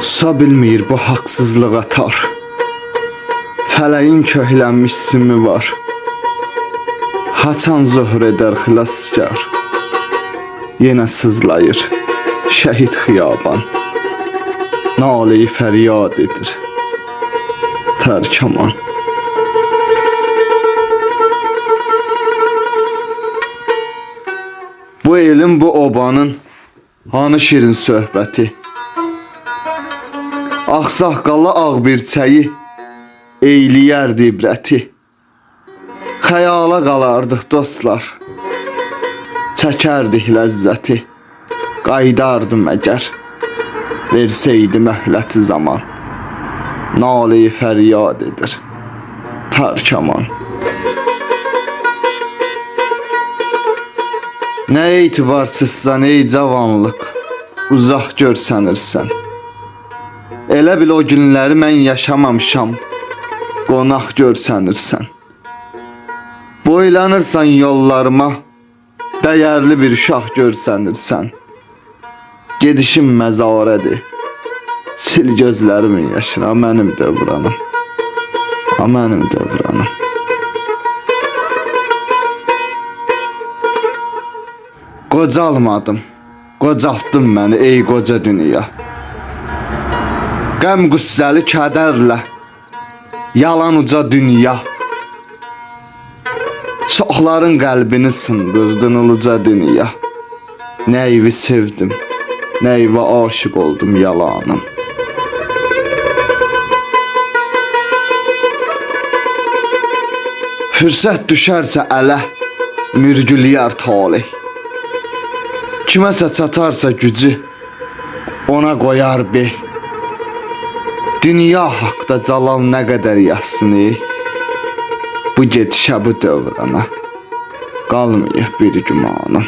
Susa bilmir bu haqsızlığa tar. Fələyin köhlənmiş simi var. Haçan zöhr edər xilaskar. Yenə sızlayır şəhid xiyaban. Nalə-i fəryad edir. Tərkaman. Bu elin bu obanın hanı şirin söhbəti. Ağsaqqallı ağ bir çəyi eyləyərdi ibrəti. Xəyala qalardıq dostlar. Çəkərdik ləzzəti. Qaydardım əgər versəydi məhləti zaman. Nalə-i fəryad edir. Tərkaman. Nə etibarsızsan ey cavanlıq, uzaq görsənirsən. Elə bil o günləri mən yaşamamışam, qonaq görsənirsən. Boylanırsan yollarıma, dəyərli bir uşaq görsənirsən. Gedişim məzarədir. Sil gözlərimin yaşına mənim dövranım. Ha mənim dövranım. Qocalmadım. Qocaltdın məni ey qoca dünya. Qəm qüssəli kədərlə yalan uca dünya. Çoxların qəlbini sındırdın uluca dünya. Nəyvi sevdim, nəyvə aşiq oldum yalanım. Fürsət düşərsə ələ, mürgüləyər talih. Kiməsə çatarsa gücü, ona qoyar beh. Dünya haqda Calal nə qədər yazsın ey. Bu gedişə bu dövrana qalmayıb bir gümanım.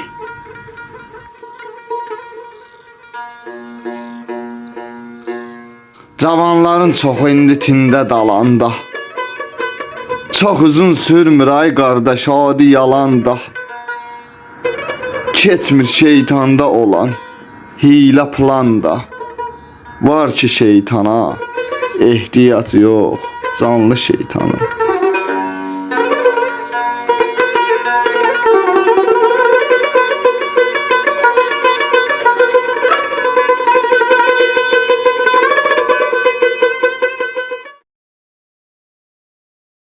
Cavanların çoxu indi tində dalanda. Çox uzun sürmür ay qardaş, adi yalanda. Keçmir şeytanda olan hile planda. Var ki şeytana ehtiyac yox, canlı şeytanın.